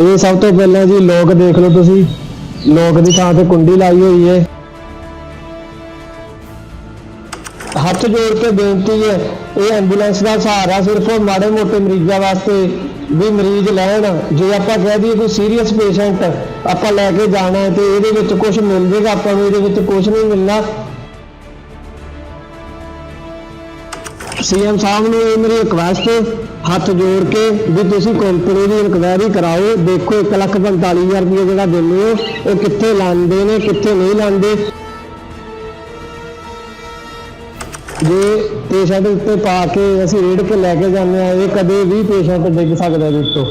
ਇਹ ਸਭ ਤੋਂ ਪਹਿਲਾਂ ਜੀ ਲੋਕ ਦੇਖ ਲਓ ਤੁਸੀਂ। ਲੋਕ ਦੀ ਥਾਂ ਤੇ ਕੁੰਡੀ ਲਾਈ ਹੋਈ ਹੈ ਹੱਥ ਜੋੜ ਕੇ ਬੇਨਤੀ ਹੈ ਇਹ ਐਂਬੂਲੈਂਸ ਦਾ ਸਹਾਰਾ ਸਿਰਫ ਮਾੜੇ ਮੋਟੇ ਮਰੀਜ਼ਾਂ ਵਾਸਤੇ ਵੀ ਮਰੀਜ਼ ਲੈਣ। ਜੇ ਆਪਾਂ ਕਹਿ ਦਈਏ ਕੋਈ ਸੀਰੀਅਸ ਪੇਸ਼ੈਂਟ ਆਪਾਂ ਲੈ ਕੇ ਜਾਣਾ ਹੈ ਤੇ ਇਹਦੇ ਵਿੱਚ ਕੁਝ ਮਿਲ ਜੇਗਾ, ਆਪਾਂ ਨੂੰ ਇਹਦੇ ਵਿੱਚ ਕੁਝ ਨਹੀਂ ਮਿਲਣਾ। ਸੀਐਮ ਸਾਹਿਬ ਨੂੰ ਇਹ ਮੇਰੀ ਰਿਕਵੈਸਟ ਹੱਥ ਜੋੜ ਕੇ ਵੀ ਤੁਸੀਂ ਕੰਪਨੀ ਦੀ ਇਨਕੁਆਇਰੀ ਕਰਾਓ, ਦੇਖੋ 145000 ਰੁਪਏ ਜਿਹੜਾ ਦਿੰਦੇ ਹੋ, ਉਹ ਕਿੱਥੇ ਲਾਉਂਦੇ ਨੇ, ਕਿੱਥੇ ਨਹੀਂ ਲਾਉਂਦੇ। ਜੇ ਪੇਸ਼ੈਂਟ ਉੱਤੇ ਪਾ ਕੇ ਅਸੀਂ ਰੇਡ ਕੇ ਲੈ ਕੇ ਜਾਂਦੇ ਆ ਇਹ ਕਦੇ ਵੀ ਪੇਸ਼ੈਂਟ ਡਿੱਗ ਸਕਦਾ ਇਹਦੇ ਉੱਤੋਂ।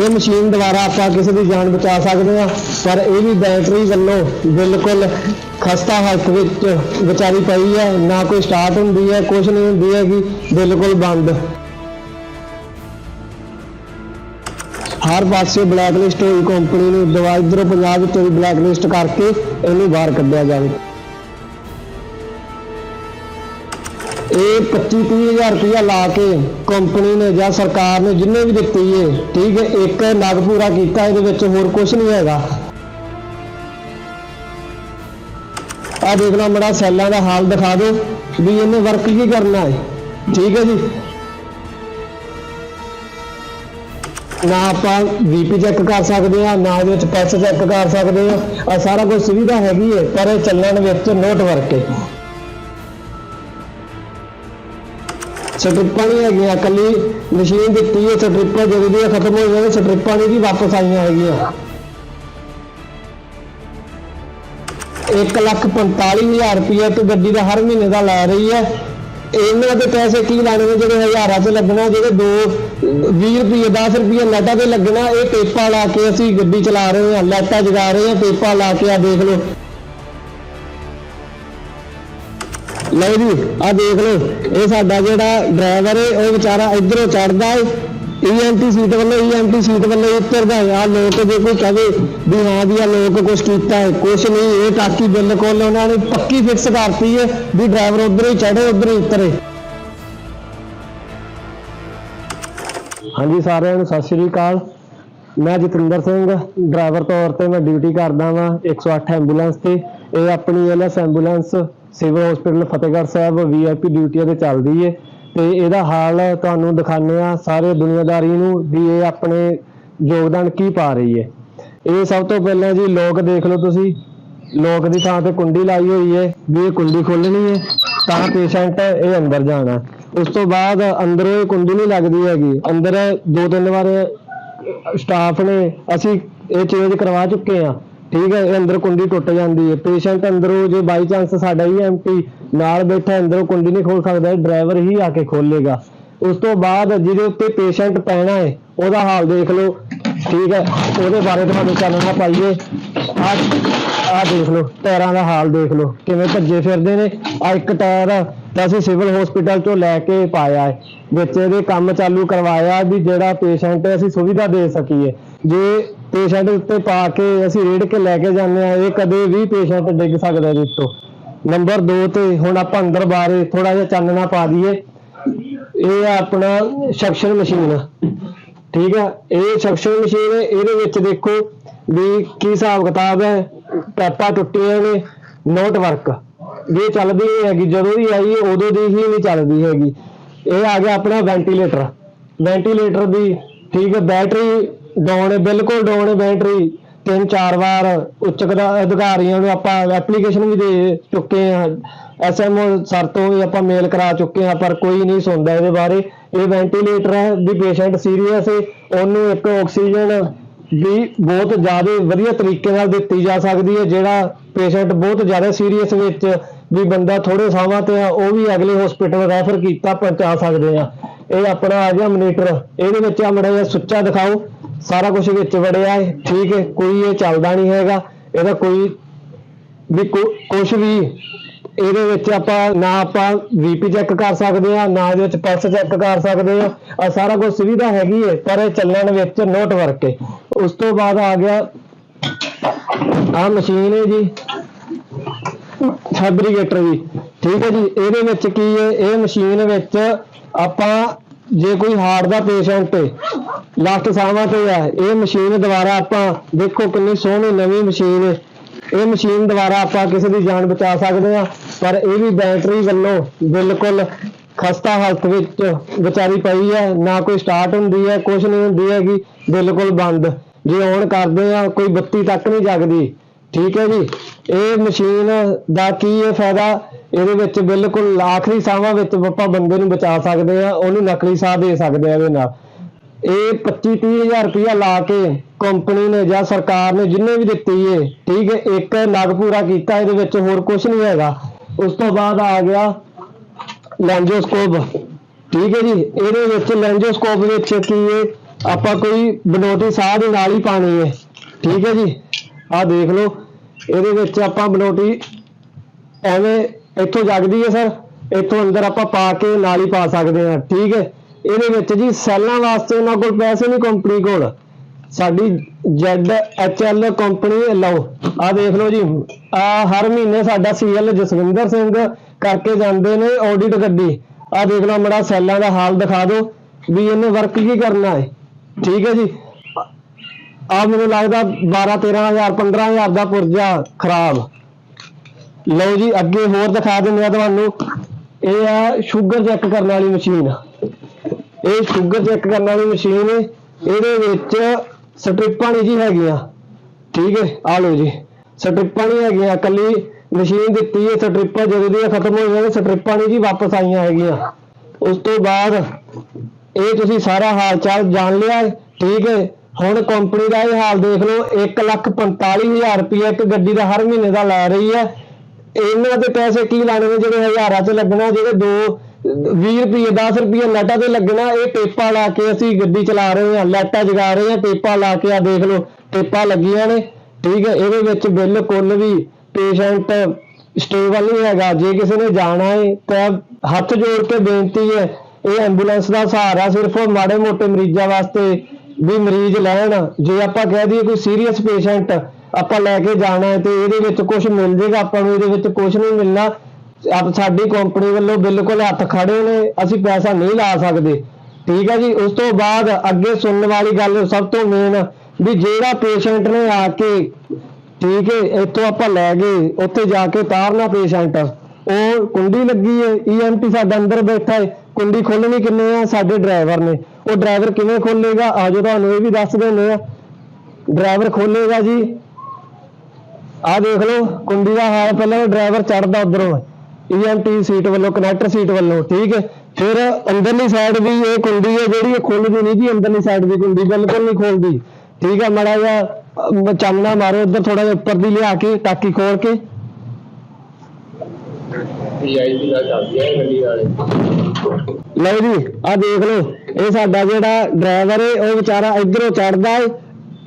ਇਹ ਮਸ਼ੀਨ ਦੁਆਰਾ ਆਪਾਂ ਕਿਸੇ ਦੀ ਜਾਨ ਬਚਾ ਸਕਦੇ ਹਾਂ, ਪਰ ਇਹ ਵੀ ਬੈਟਰੀ ਵੱਲੋਂ ਬਿਲਕੁਲ ਖਸਤਾ ਹਾਲਤ ਵਿੱਚ ਵਿਚਾਰੀ ਪਈ ਹੈ, ਨਾ ਕੋਈ ਸਟਾਰਟ ਹੁੰਦੀ ਹੈ ਕੁਝ ਨਹੀਂ ਹੁੰਦੀ ਹੈ ਕਿ ਬਿਲਕੁਲ ਬੰਦ। ਹਰ ਪਾਸੇ ਬਲੈਕ ਲਿਸਟ ਹੋਈ ਕੰਪਨੀ ਨੂੰ ਦਵਾਈ ਇਧਰੋਂ ਪੰਜਾਬ ਵਿੱਚੋਂ ਵੀ ਬਲੈਕ ਲਿਸਟ ਕਰਕੇ ਇਹਨੂੰ ਬਾਹਰ ਕੱਢਿਆ ਜਾਵੇ। ਇਹ 25 ਹਜ਼ਾਰ ਰੁਪਇਆ ਲਾ ਕੇ ਕੰਪਨੀ ਨੇ ਜਾਂ ਸਰਕਾਰ ਨੇ ਜਿੰਨੇ ਵੀ ਦਿੱਤੀ ਏ, ਠੀਕ ਹੈ ਇੱਕ ਨਗ ਪੂਰਾ ਕੀਤਾ, ਇਹਦੇ ਵਿੱਚ ਹੋਰ ਕੁਝ ਨਹੀਂ ਹੈਗਾ। ਆ ਦੇਖ ਲਓ ਮੜਾ ਸੈੱਲਾਂ ਦਾ ਹਾਲ ਦਿਖਾ ਦਿਓ ਵੀ ਇਹਨੇ ਵਰਕ ਕੀ ਕਰਨਾ ਹੈ ਠੀਕ ਹੈ ਜੀ। ਨਾ ਆਪਾਂ ਵੀਪੀ ਚੈੱਕ ਕਰ ਸਕਦੇ ਆ ਨਾ ਇਹਦੇ ਵਿੱਚ ਪੈਸੇ ਚੈੱਕ ਕਰ ਸਕਦੇ ਆ ਆ ਸਾਰਾ ਕੁਝ ਸੁਵਿਧਾ ਹੈਗੀ ਹੈ ਪਰ ਇਹ ਚੱਲਣ ਵਿੱਚ ਨੋਟ ਵਰਕ ਹੈ ਸਟ੍ਰਿਪਾਂ ਨਹੀਂ ਹੈਗੀਆਂ ਕੱਲੀ ਮਸ਼ੀਨ ਦਿੱਤੀ ਹੈ, ਸਟ੍ਰਿਪਾਂ ਜਦੋਂ ਦੀਆਂ ਖਤਮ ਹੋ ਜਾਣਗੇ ਸਟ੍ਰਿਪਾਂ ਨਹੀਂ ਵੀ ਵਾਪਸ ਆਈਆਂ ਹੈਗੀਆਂ। 145000 ਰੁਪਏ ਤੇ ਗੱਡੀ ਦਾ ਹਰ ਮਹੀਨੇ ਦਾ ਲੈ ਰਹੀ ਹੈ। ਇਹਨਾਂ ਦੇ ਪੈਸੇ ਕੀ ਲਾਣੇ ਨੇ ਜਿਹੜੇ ਹਜ਼ਾਰਾਂ 'ਚ ਲੱਗਣਾ, ਜਿਹੜੇ 2 20 ਰੁਪਏ 10 ਰੁਪਏ ਲਾਟਾ ਤੇ ਲੱਗਣਾ, ਇਹ ਟੇਪਾਂ ਲਾ ਕੇ ਅਸੀਂ ਗੱਡੀ ਚਲਾ ਰਹੇ ਹਾਂ, ਲਾਟਾ ਜਗਾ ਰਹੇ ਹਾਂ ਟੇਪਾਂ ਲਾ ਕੇ ਆ ਦੇਖ ਲਓ। ਲਓ ਜੀ ਆ ਦੇਖ ਲਓ, ਇਹ ਸਾਡਾ ਜਿਹੜਾ ਡਰਾਈਵਰ ਹੈ ਉਹ ਵਿਚਾਰਾ ਇਧਰੋਂ ਚੜਦਾ ਹੈ ਈਐਮਟੀ ਸੀਟ ਵੱਲੋਂ ਈਐਮਟੀ ਸੀਟ ਵੱਲੋਂ ਉਤਰਦਾ ਹੈ ਆ ਲੋਕ ਜੇ ਕੋਈ ਕਹੇ ਵੀ ਹਾਂ ਵੀ ਆ ਲੋਕ ਕੁਝ ਕੀਤਾ ਹੈ ਕੁਝ ਨਹੀਂ, ਇਹ ਟਾਕੀ ਬਿਲਕੁਲ ਉਹਨਾਂ ਨੇ ਪੱਕੀ ਫਿਕਸ ਕਰਤੀ ਹੈ ਵੀ ਡਰਾਈਵਰ ਉਧਰੋਂ ਹੀ ਚੜੇ ਉਧਰੋਂ ਹੀ ਉਤਰੇ। ਹਾਂਜੀ, ਸਾਰਿਆਂ ਨੂੰ ਸਤਿ ਸ਼੍ਰੀ ਅਕਾਲ। ਮੈਂ ਜਤਿੰਦਰ ਸਿੰਘ ਡਰਾਈਵਰ ਤੌਰ ਤੇ ਮੈਂ ਡਿਊਟੀ ਕਰਦਾ ਵਾਂ 108 ਐਂਬੂਲੈਂਸ ਤੇ। ਇਹ ਆਪਣੀ ALS ambulance civil hospital Fatehgarh Sahib VIP duty ਤੇ ਚੱਲਦੀ ਏ ਤੇ ਇਹਦਾ ਹਾਲ ਤੁਹਾਨੂੰ ਦਿਖਾਉਂਦੇ ਆ ਸਾਰੇ ਦੁਨੀਆਦਾਰੀ ਨੂੰ ਵੀ ਇਹ ਆਪਣੇ ਯੋਗਦਾਨ ਕੀ ਪਾ ਰਹੀ ਏ। ਇਹ ਸਭ ਤੋਂ ਪਹਿਲਾਂ ਜੀ ਲੋਕ ਦੇਖ ਲਓ ਤੁਸੀਂ, ਲੋਕ ਦੀ ਥਾਂ ਤੇ ਕੁੰਡੀ ਲਾਈ ਹੋਈ ਏ, ਵੀ ਇਹ ਕੁੰਡੀ ਖੋਲਣੀ ਏ, ਤਾਂ ਪੇਸ਼ੈਂਟ ਇਹ ਅੰਦਰ ਜਾਣਾ। ਉਸ ਤੋਂ ਬਾਅਦ ਅੰਦਰੋਂ ਇਹ ਕੁੰਡੀ ਨਹੀਂ ਲੱਗਦੀ ਹੈਗੀ, ਅੰਦਰ ਦੋ ਤਿੰਨ ਵਾਰ ਸਟਾਫ ਨੇ, ਅਸੀਂ ਇਹ ਚੇਂਜ ਕਰਵਾ ਚੁੱਕੇ ਆ ਠੀਕ ਹੈ, ਇਹ ਅੰਦਰ ਕੁੰਡੀ ਟੁੱਟ ਜਾਂਦੀ ਹੈ। ਪੇਸ਼ੈਂਟ ਅੰਦਰੋਂ ਜੇ ਬਾਈ ਚਾਂਸ ਸਾਡਾ ਹੀ ਐਮਪੀ ਨਾਲ ਬੈਠਾ, ਅੰਦਰੋਂ ਕੁੰਡੀ ਨਹੀਂ ਖੋਲ ਸਕਦਾ ਡਰਾਈਵਰ ਹੀ ਆ ਕੇ ਖੋਲੇਗਾ ਉਸ ਤੋਂ ਬਾਅਦ ਜਿਹਦੇ ਉੱਤੇ ਪੇਸ਼ੈਂਟ ਪੈਣਾ ਹੈ, ਉਹਦਾ ਹਾਲ ਦੇਖ ਲਓ। ਠੀਕ ਹੈ, ਉਹਦੇ ਬਾਰੇ ਤੁਹਾਨੂੰ ਚਾਨਣਾ ਪਾਈਏ। ਆ ਆ ਦੇਖ ਲਓ, ਟਾਇਰਾਂ ਦਾ ਹਾਲ ਦੇਖ ਲਓ। ਕਿਵੇਂ ਭੱਜੇ ਫਿਰਦੇ ਨੇ। ਆ ਇੱਕ ਟਾਇਰ ਤਾਂ ਅਸੀਂ ਸਿਵਲ ਹਸਪੀਟਲ ਤੋਂ ਲੈ ਕੇ ਪਾਇਆ ਹੈ। ਵਿੱਚ ਇਹਦੇ ਕੰਮ ਚਾਲੂ ਕਰਵਾਇਆ ਵੀ ਜਿਹੜਾ ਪੇਸ਼ੈਂਟ ਅਸੀਂ ਸੁਵਿਧਾ ਦੇ ਸਕੀਏ। ਜੇ ਪੇਸ਼ੈਂਟ ਉੱਤੇ ਪਾ ਕੇ ਅਸੀਂ ਰੇੜ ਕੇ ਲੈ ਕੇ ਜਾਂਦੇ ਆ ਇਹ ਕਦੇ ਵੀ ਪੇਸ਼ੈਂਟ ਡਿੱਗ ਸਕਦਾ ਜੀ ਉੱਤੋਂ। ਨੰਬਰ 2 ਤੇ ਹੁਣ ਆਪਾਂ ਅੰਦਰ ਬਾਰੇ ਥੋੜਾ ਜਿਹਾ ਚਾਨਣਾ ਪਾ ਦਈਏ। ਇਹ ਆ ਆਪਣਾ ਸਕਸ਼ਨ ਮਸ਼ੀਨ ਠੀਕ ਹੈ ਇਹ ਸਕਸ਼ਨ ਮਸ਼ੀਨ ਇਹਦੇ ਵਿੱਚ ਦੇਖੋ ਵੀ ਕੀ ਹਿਸਾਬ ਕਿਤਾਬ ਹੈ ਪੈਪਾਂ ਟੁੱਟੀਆਂ ਨੇ ਨੋਟ ਵਰਕ ਵੀ ਇਹ ਚੱਲਦੀ ਨਹੀਂ ਹੈਗੀ, ਜਦੋਂ ਵੀ ਆਈ ਉਦੋਂ ਦੀ ਹੀ ਨਹੀਂ ਚੱਲਦੀ ਹੈਗੀ। ਇਹ ਆ ਗਿਆ ਆਪਣਾ ਵੈਂਟੀਲੇਟਰ ਵੈਂਟੀਲੇਟਰ ਦੀ, ਠੀਕ ਹੈ ਬੈਟਰੀ ਡਾਊਨ ਬਿਲਕੁਲ ਡਾਊਨ ਹੈ ਬੈਟਰੀ, ਤਿੰਨ ਚਾਰ ਵਾਰ ਉੱਚ ਅਧਿਕਾਰੀਆਂ ਨੂੰ ਆਪਾਂ ਐਪਲੀਕੇਸ਼ਨ ਵੀ ਦੇ ਚੁੱਕੇ ਆ ਐਸਐਮਓ ਸਰ ਤੋਂ ਵੀ ਆਪਾਂ ਮੇਲ ਕਰਾ ਚੁੱਕੇ ਆ ਪਰ ਕੋਈ ਨਹੀਂ ਸੁਣਦਾ ਇਹਦੇ ਬਾਰੇ। ਇਹ ਵੈਂਟੀਲੇਟਰ ਹੈ, ਵੀ ਪੇਸ਼ੈਂਟ ਸੀਰੀਅਸ ਹੈ ਉਹਨੂੰ ਇੱਕ ਆਕਸੀਜਨ ਵੀ ਬਹੁਤ ਜ਼ਿਆਦਾ ਵਧੀਆ ਤਰੀਕੇ ਨਾਲ ਦਿੱਤੀ ਜਾ ਸਕਦੀ ਹੈ, ਜਿਹੜਾ ਪੇਸ਼ੈਂਟ ਬਹੁਤ ਜ਼ਿਆਦਾ ਸੀਰੀਅਸ ਵਿੱਚ ਵੀ ਬੰਦਾ ਥੋੜੇ ਸਾਹਾਂ ਤੇ ਆ, ਉਹ ਵੀ ਅਗਲੇ ਹਸਪੀਟਲ ਰੈਫਰ ਕੀਤਾ, ਪਹੁੰਚਾ ਸਕਦੇ ਆ। ਇਹ ਆਪਣਾ ਆ ਗਿਆ ਮਨੀਟਰ ਇਹਦੇ ਵਿੱਚ ਆ ਮੜਾ ਜਿਹਾ ਸੁੱਚਾ ਦਿਖਾਓ। ਸਾਰਾ ਕੁਝ ਵਿੱਚ ਵੜਿਆ ਹੈ। ਠੀਕ ਹੈ, ਕੋਈ ਇਹ ਚੱਲਦਾ ਨਹੀਂ ਹੈਗਾ। ਇਹਦਾ ਕੋਈ ਵੀ ਕੁਝ ਵੀ ਇਹਦੇ ਵਿੱਚ ਆਪਾਂ ਨਾ ਆਪਾਂ ਵੀਪੀ ਚੈੱਕ ਕਰ ਸਕਦੇ ਆ ਨਾ ਇਹਦੇ ਵਿੱਚ ਪਲਸ ਚੈੱਕ ਕਰ ਸਕਦੇ ਆ ਆ ਸਾਰਾ ਕੁਝ ਸੁਵਿਧਾ ਹੈਗੀ ਹੈ, ਪਰ ਇਹ ਚੱਲਣ ਵਿੱਚ ਨੋਟ ਵਰਕ ਹੈ। ਉਸ ਤੋਂ ਬਾਅਦ ਆ ਗਿਆ ਆ ਮਸ਼ੀਨ ਹੈ ਜੀ। ਫੈਬਰੀਕੇਟਰ ਵੀ ਠੀਕ ਹੈ ਜੀ, ਇਹਦੇ ਵਿੱਚ ਕੀ ਹੈ? ਇਹ ਮਸ਼ੀਨ ਵਿੱਚ ਆਪਾਂ ਜੇ ਕੋਈ ਹਾਰਟ ਦਾ ਪੇਸ਼ੈਂਟ ਹੈ ਲਾਸਟ ਸਾਹਾਂ ਤੇ ਹੈ, ਇਹ ਮਸ਼ੀਨ ਦੁਆਰਾ ਆਪਾਂ ਦੇਖੋ ਕਿੰਨੀ ਸੋਹਣੀ ਨਵੀਂ ਮਸ਼ੀਨ ਹੈ। ਇਹ ਮਸ਼ੀਨ ਦੁਆਰਾ ਆਪਾਂ ਕਿਸੇ ਦੀ ਜਾਨ ਬਚਾ ਸਕਦੇ ਹਾਂ, ਪਰ ਇਹ ਵੀ ਬੈਟਰੀ ਵੱਲੋਂ ਬਿਲਕੁਲ ਖਸਤਾ ਹਾਲਤ ਵਿੱਚ ਵਿਚਾਰੀ ਪਈ ਹੈ, ਨਾ ਕੋਈ ਸਟਾਰਟ ਹੁੰਦੀ ਹੈ ਕੁਝ ਨਹੀਂ ਹੁੰਦੀ ਹੈਗੀ, ਬਿਲਕੁਲ ਬੰਦ। ਜੇ ਔਨ ਕਰਦੇ ਆ ਕੋਈ ਬੱਤੀ ਤੱਕ ਨਹੀਂ ਜਗਦੀ। ਠੀਕ ਹੈ ਜੀ। ਇਹ ਮਸ਼ੀਨ ਦਾ ਕੀ ਹੈ ਫਾਇਦਾ? ਇਹਦੇ ਵਿੱਚ ਬਿਲਕੁਲ ਆਖਰੀ ਸਾਹਾਂ ਵਿੱਚ ਆਪਾਂ ਬੰਦੇ ਨੂੰ ਬਚਾ ਸਕਦੇ ਆ ਉਹਨੂੰ ਨਕਲੀ ਸਾਹ ਦੇ ਸਕਦੇ ਆ ਇਹਦੇ ਨਾਲ। ਇਹ 25 30000 ਰੁਪਇਆ ਲਾ ਕੇ ਕੰਪਨੀ ਨੇ ਜਾਂ ਸਰਕਾਰ ਨੇ ਜਿੰਨੇ ਵੀ ਦਿੱਤੀ ਏ, ਠੀਕ ਹੈ, ਇੱਕ ਨਗ ਪੂਰਾ ਕੀਤਾ, ਇਹਦੇ ਵਿੱਚ ਹੋਰ ਕੁਝ ਨਹੀਂ ਹੈਗਾ। ਉਸ ਤੋਂ ਬਾਅਦ ਆ ਗਿਆ ਲੈਂਜੋਸਕੋਪ। ਠੀਕ ਹੈ ਜੀ, ਇਹਦੇ ਵਿੱਚ ਲੈਂਜੋਸਕੋਪ ਵਿੱਚ ਕੀ ਹੈ ਆਪਾਂ ਕੋਈ ਬਨੋਟੀ ਸਾਹ ਦੇ ਨਾਲ ਹੀ ਪਾਣੀ ਹੈ ਠੀਕ ਹੈ ਜੀ। ਆਹ ਦੇਖ ਲਓ, ਇਹਦੇ ਵਿੱਚ ਆਪਾਂ ਬਲੋਟੀ ਐਵੇਂ ਇੱਥੋਂ ਜਗਦੀ ਹੈ ਸਰ, ਇੱਥੋਂ ਅੰਦਰ ਆਪਾਂ ਪਾ ਕੇ ਨਾਲ ਹੀ ਪਾ ਸਕਦੇ ਹਾਂ, ਠੀਕ ਹੈ? ਇਹਦੇ ਵਿੱਚ ਜੀ ਸੈੱਲਾਂ ਵਾਸਤੇ ਉਹਨਾਂ ਕੋਲ ਪੈਸੇ ਨਹੀਂ ਕੰਪਨੀ ਕੋਲ। ਸਾਡੀ ZHL ਕੰਪਨੀ ਲਓ, ਆ ਦੇਖ ਲਓ ਜੀ, ਆ ਹਰ ਮਹੀਨੇ ਸਾਡਾ ਸੀਐਲ ਜਸਵਿੰਦਰ ਸਿੰਘ ਕਰਕੇ ਜਾਂਦੇ ਨੇ ਆਡਿਟ ਗੱਡੀ। ਆ ਦੇਖ ਲਓ, ਮੜਾ ਸੈੱਲਾਂ ਦਾ ਹਾਲ ਦਿਖਾ ਦਿਓ, ਵੀ ਇਹਨੇ ਵਰਕ ਕੀ ਕਰਨਾ ਹੈ, ਠੀਕ ਹੈ ਜੀ? ਆ ਮੈਨੂੰ ਲੱਗਦਾ 12 13000 15000 ਦਾ ਪੁਰਜਾ ਖਰਾਬ। ਲਓ ਜੀ ਅੱਗੇ ਹੋਰ ਦਿਖਾ ਦਿੰਦੇ ਆ ਤੁਹਾਨੂੰ। ਇਹ ਆ ਸ਼ੂਗਰ ਚੈੱਕ ਕਰਨ ਵਾਲੀ ਮਸ਼ੀਨ। ਇਹ ਸ਼ੂਗਰ ਚੈੱਕ ਕਰਨ ਵਾਲੀ ਮਸ਼ੀਨ ਇਹਦੇ ਵਿੱਚ ਸਟ੍ਰਿਪਾਂ ਨਹੀਂ ਜੀ ਹੈਗੀਆਂ। ਠੀਕ ਹੈ ਆ ਲਓ ਜੀ। ਸਟ੍ਰਿਪਾਂ ਨਹੀਂ ਹੈਗੀਆਂ। ਕੱਲੀ ਮਸ਼ੀਨ ਦਿੱਤੀ ਹੈ ਸਟ੍ਰਿਪਾਂ ਜਦੋਂ ਦੀਆਂ ਖਤਮ ਹੋਈਆਂ ਨੇ ਸਟ੍ਰਿਪਾਂ ਨਹੀਂ ਜੀ ਵਾਪਸ ਆਈਆਂ ਹੈਗੀਆਂ। ਉਸ ਤੋਂ ਬਾਅਦ ਇਹ ਤੁਸੀਂ ਸਾਰਾ ਹਾਲ ਚਾਲ ਜਾਣ ਲਿਆ ਹੈ, ਠੀਕ ਹੈ ਹੁਣ ਕੰਪਨੀ ਦਾ ਇਹ ਹਾਲ ਦੇਖ ਲਓ 145000 ਰੁਪਏ ਇੱਕ ਗੱਡੀ ਦਾ ਹਰ ਮਹੀਨੇ ਦਾ ਲੈ ਰਹੀ ਹੈ। ਇਹਨਾਂ ਦੇ ਪੈਸੇ ਕੀ ਲਾਣੇ ਨੇ? ਜਿਹੜੇ ਹਜ਼ਾਰਾਂ 'ਚ ਲੱਗਣਾ, ਜਿਹੜੇ ਦੋ 20 ਰੁਪਏ 10 ਰੁਪਏ ਲਾਈਟਾਂ ਤੇ ਲੱਗਣਾ, ਇਹ ਟੇਪਾਂ ਲਾ ਕੇ ਅਸੀਂ ਗੱਡੀ ਚਲਾ ਰਹੇ ਹਾਂ ਲਾਈਟਾਂ ਜਗਾ ਰਹੇ ਹਾਂ ਟੇਪਾਂ ਲਾ ਕੇ ਆ ਦੇਖ ਲਓ ਟੇਪਾਂ ਲੱਗੀਆਂ ਨੇ। ਠੀਕ ਹੈ, ਇਹਦੇ ਵਿੱਚ ਬਿਲਕੁਲ ਵੀ ਪੇਸ਼ੈਂਟ ਸਟੇਬਲ ਨਹੀਂ ਹੈਗਾ। ਜੇ ਕਿਸੇ ਨੇ ਜਾਣਾ ਹੈ, ਤਾਂ ਹੱਥ ਜੋੜ ਕੇ ਬੇਨਤੀ ਹੈ, ਇਹ ਐਂਬੂਲੈਂਸ ਦਾ ਸਹਾਰਾ ਸਿਰਫ ਮਾੜੇ ਮੋਟੇ ਮਰੀਜ਼ਾਂ ਵਾਸਤੇ ਵੀ ਮਰੀਜ਼ ਲੈਣ, ਜੇ ਆਪਾਂ ਕਹਿ ਦਈਏ ਕੋਈ ਸੀਰੀਅਸ ਪੇਸ਼ੈਂਟ ਆਪਾਂ ਲੈ ਕੇ ਜਾਣਾ ਹੈ ਤੇ ਇਹਦੇ ਵਿੱਚ ਕੁਝ ਮਿਲ ਜੇਗਾ, ਆਪਾਂ ਨੂੰ ਇਹਦੇ ਵਿੱਚ ਕੁਝ ਨਹੀਂ ਮਿਲਣਾ। ਆਪ ਸਾਡੀ ਕੰਪਨੀ ਵੱਲੋਂ ਬਿਲਕੁਲ ਹੱਥ ਖੜੇ ਨੇ, ਅਸੀਂ ਪੈਸਾ ਨਹੀਂ ਲਾ ਸਕਦੇ। ਠੀਕ ਹੈ ਜੀ, ਉਸ ਤੋਂ ਬਾਅਦ ਅੱਗੇ ਸੁਣਨ ਵਾਲੀ ਗੱਲ ਸਭ ਤੋਂ ਮੇਨ ਵੀ ਜਿਹੜਾ ਪੇਸ਼ੈਂਟ ਨੇ ਆ ਕੇ, ਠੀਕ ਹੈ, ਇੱਥੋਂ ਆਪਾਂ ਲੈ ਗਏ, ਉੱਥੇ ਜਾ ਕੇ ਤਾਰਨਾ ਪੇਸ਼ੈਂਟ ਉਹ ਕੁੰਡੀ ਲੱਗੀ ਹੈ ਈਐਮਟੀ ਸਾਡਾ ਅੰਦਰ ਬੈਠਾ ਹੈ, ਕੁੰਡੀ ਖੋਲਣੀ ਕਿੰਨੇ ਆ ਸਾਡੇ ਡਰਾਈਵਰ ਨੇ। ਉਹ ਡਰਾਈਵਰ ਕਿਵੇਂ ਖੋਲੇਗਾ ਆਜੋ ਤੁਹਾਨੂੰ ਇਹ ਵੀ ਦੱਸ ਦਿੰਦੇ ਆ। ਡਰਾਈਵਰ ਖੋਲੇਗਾ ਜੀ। ਆ ਦੇਖ ਲਓ, ਕੁੰਡੀ ਦਾ ਹਾਲ ਪਹਿਲਾਂ ਡਰਾਈਵਰ ਚੜਦਾ ਉਧਰੋਂ। ਈਐਮਟੀ ਸੀਟ ਵੱਲੋਂ ਕਨੈਕਟਰ ਸੀਟ ਵੱਲੋਂ, ਠੀਕ ਹੈ? ਫਿਰ ਅੰਦਰਲੀ ਸਾਈਡ ਵੀ ਇਹ ਕੁੰਡੀ ਹੈ ਜਿਹੜੀ, ਇਹ ਖੁੱਲਦੀ ਨਹੀਂ ਜੀ, ਅੰਦਰਲੀ ਸਾਈਡ ਦੀ ਕੁੰਡੀ ਬਿਲਕੁਲ ਨਹੀਂ ਖੁੱਲਦੀ ਠੀਕ ਹੈ, ਮੜਾ ਜਿਹਾ ਚਾਨਣਾ ਮਾਰੋ ਇੱਧਰ ਥੋੜਾ ਜਿਹਾ ਉੱਪਰ ਦੀ ਲਿਆ ਕੇ, ਟਾਕੀ ਖੋਲ ਕੇ। ਵੀਆਈਪੀ ਦਾ ਚੱਲਦੀ ਹੈ ਗੱਡੀ ਵਾਲੇ। ਲਓ ਜੀ ਆ ਦੇਖ ਲਓ। ਇਹ ਸਾਡਾ ਜਿਹੜਾ ਡਰਾਈਵਰ ਏ, ਉਹ ਵਿਚਾਰਾ ਇਧਰੋਂ ਚੜਦਾ ਹੈ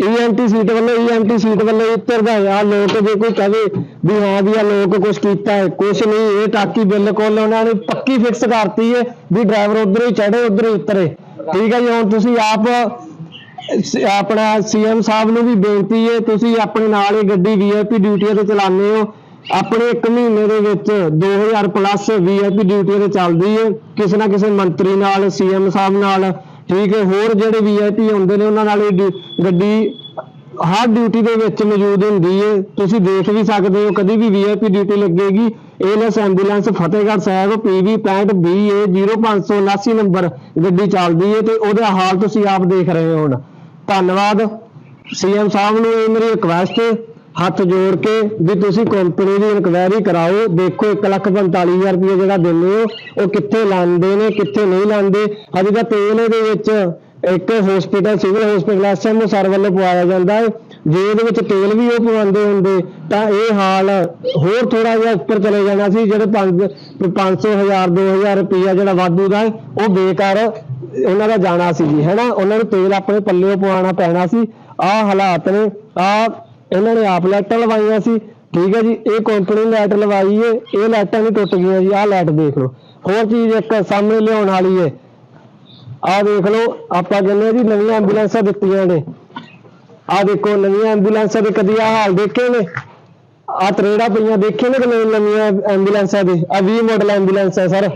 ਈਐਮਟੀ ਸੀਟ ਵੱਲੋਂ ਈਐਮਟੀ ਸੀਟ ਵੱਲੋਂ ਉਤਰਦਾ ਹੈ ਆ ਲੋਕ ਜੇ ਕੋਈ ਕਹੇ ਵੀ ਹਾਂ ਵੀ ਆ ਲੋਕ ਕੁਝ ਕੀਤਾ ਹੈ ਕੁਝ ਨਹੀਂ, ਇਹ ਟਾਕੀ ਬਿਲਕੁਲ ਉਹਨਾਂ ਨੇ ਪੱਕੀ ਫਿਕਸ ਕਰਤੀ ਹੈ ਵੀ ਡਰਾਈਵਰ ਉਧਰ ਹੀ ਚੜੇ ਉਧਰ ਹੀ ਉਤਰੇ। ਠੀਕ ਹੈ ਜੀ, ਹੁਣ ਤੁਸੀਂ ਆਪ, ਸ- ਆਪਣਾ ਸੀਐਮ ਸਾਹਿਬ ਨੂੰ ਵੀ ਬੇਨਤੀ ਹੈ ਤੁਸੀਂ ਆਪਣੇ ਨਾਲ ਇਹ ਗੱਡੀ ਵੀਆਈਪੀ ਡਿਊਟੀਆਂ ਤੇ ਚਲਾਉਂਦੇ ਹੋ। ਆਪਣੇ ਇੱਕ ਮਹੀਨੇ ਦੇ ਵਿੱਚ 2000 ਪਲੱਸ ਵੀਆਈਪੀ ਡਿਊਟੀ ਤੇ ਚੱਲਦੀ ਹੈ। ਕਿਸੇ ਨਾ ਕਿਸੇ ਮੰਤਰੀ ਨਾਲ ਸੀਐਮ ਸਾਹਿਬ ਨਾਲ, ਠੀਕ ਹੈ। ਹੋਰ ਜਿਹੜੇ ਵੀਆਈਪੀ ਹੁੰਦੇ ਨੇ, ਉਹਨਾਂ ਨਾਲ ਗੱਡੀ ਹਰ ਡਿਊਟੀ ਦੇ ਵਿੱਚ ਮੌਜੂਦ ਹੁੰਦੀ ਹੈ। ਤੁਸੀਂ ਦੇਖ ਵੀ ਸਕਦੇ ਹੋ, ਕਦੀ ਵੀ ਵੀਆਈਪੀ ਡਿਊਟੀ ਲੱਗੇਗੀ। ALS ambulance Fatehgarh Sahib PV 65BA 0579 number ਗੱਡੀ ਚੱਲਦੀ ਹੈ ਤੇ ਉਹਦਾ ਹਾਲ ਤੁਸੀਂ ਆਪ ਦੇਖ ਰਹੇ ਹੋ ਹੁਣ। ਧੰਨਵਾਦ। ਸੀਐਮ ਸਾਹਿਬ ਨੂੰ ਇਹ ਮੇਰੀ ਰਿਕਵੈਸਟ ਹੱਥ ਜੋੜ ਕੇ ਵੀ ਤੁਸੀਂ ਕੰਪਨੀ ਦੀ ਇਨਕੁਆਇਰੀ ਕਰਾਓ, ਦੇਖੋ 145000 ਰੁਪਏ ਜਿਹੜਾ ਦਿੰਦੇ ਹੋ, ਉਹ ਕਿੱਥੇ ਲਾਉਂਦੇ ਨੇ, ਕਿੱਥੇ ਨਹੀਂ ਲਾਉਂਦੇ। ਅਜੇ ਤਾਂ ਤੇਲ ਇਹਦੇ ਵਿੱਚ ਇੱਕ hospital civil hospital SMO sir ਵੱਲੋਂ ਪਵਾਇਆ ਜਾਂਦਾ ਹੈ। ਜੇ ਇਹਦੇ ਵਿੱਚ ਤੇਲ ਵੀ ਉਹ ਪਵਾਉਂਦੇ ਹੁੰਦੇ, ਤਾਂ ਇਹ ਹਾਲ ਹੋਰ ਥੋੜਾ ਜਿਹਾ ਉੱਪਰ ਚਲੇ ਜਾਣਾ ਸੀ, ਜਿਹੜੇ 5 500 1000 2000 ਰੁਪਇਆ ਜਿਹੜਾ ਵਾਧੂ ਦਾ ਉਹ ਬੇਕਾਰ ਉਹਨਾਂ ਦਾ ਜਾਣਾ ਸੀ ਜੀ ਹੈਨਾ ਉਹਨਾਂ ਨੂੰ ਤੇਲ ਆਪਣੇ ਪੱਲੇ ਪਵਾਉਣਾ ਪੈਣਾ ਸੀ। ਆਹ ਹਾਲਾਤ ਨੇ, ਆਹ ਇਹਨਾਂ ਨੇ ਆਪ ਲਾਈਟਾਂ ਲਵਾਈਆਂ ਸੀ। ਠੀਕ ਹੈ ਜੀ, ਇਹ ਕੰਪਨੀ ਲਾਈਟ ਲਵਾਈ ਏ, ਇਹ ਲਾਈਟਾਂ ਵੀ ਟੁੱਟ ਗਈਆਂ ਜੀ, ਆਹ ਲਾਈਟ ਦੇਖ ਲਓ। ਹੋਰ ਚੀਜ਼ ਇੱਕ ਸਾਹਮਣੇ ਲਿਆਉਣ ਵਾਲੀ ਏ। ਆਹ ਦੇਖ ਲਓ, ਆਪਾਂ ਕਹਿੰਦੇ ਜੀ, ਨਵੀਆਂ ਐਂਬੂਲੈਂਸਾਂ ਦਿੱਤੀਆਂ ਨੇ। ਆਹ ਦੇਖੋ, ਨਵੀਆਂ ਐਂਬੂਲੈਂਸਾਂ ਦੇ ਕਦੀ ਆਹ ਹਾਲ ਦੇਖੇ ਨੇ? ਆਹ ਤਰੇੜਾ ਪਈਆਂ, ਦੇਖੇ ਨੇ ਕਿ ਨਹੀਂ ਨਵੀਆਂ ਐਂਬੂਲੈਂਸਾਂ ਦੇ? ਆਹ 20 ਮਾਡਲ ਐਂਬੂਲੈਂਸ ਹੈ ਸਰ।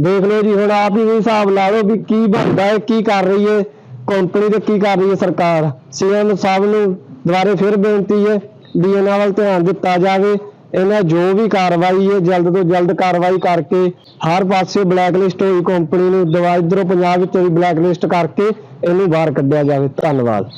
ਦੇਖ ਲਓ ਜੀ, ਹੁਣ ਆਪ ਹੀ ਹਿਸਾਬ ਲਾ ਲਓ ਵੀ ਕੀ ਬਣਦਾ ਹੈ ਕੀ ਕਰ ਰਹੀ ਹੈ ਕੰਪਨੀ ਤੇ ਕੀ ਕਰ ਰਹੀ ਹੈ ਸਰਕਾਰ? ਸੀਐਮ ਸਾਹਿਬ ਨੂੰ ਦੁਬਾਰੇ ਫਿਰ ਬੇਨਤੀ ਹੈ ਵੀ ਇਹਨਾਂ ਵੱਲ ਧਿਆਨ ਦਿੱਤਾ ਜਾਵੇ। ਇਹਨਾਂ ਜੋ ਵੀ ਕਾਰਵਾਈ ਹੈ, ਜਲਦ ਤੋਂ ਜਲਦ ਕਾਰਵਾਈ ਕਰਕੇ ਹਰ ਪਾਸੇ ਬਲੈਕਲਿਸਟ ਹੋਈ ਕੰਪਨੀ ਨੂੰ ਦਵਾ ਇਧਰੋਂ ਪੰਜਾਬ ਵਿੱਚ ਵੀ ਬਲੈਕਲਿਸਟ ਕਰਕੇ ਇਹਨੂੰ ਬਾਹਰ ਕੱਢਿਆ ਜਾਵੇ। ਧੰਨਵਾਦ।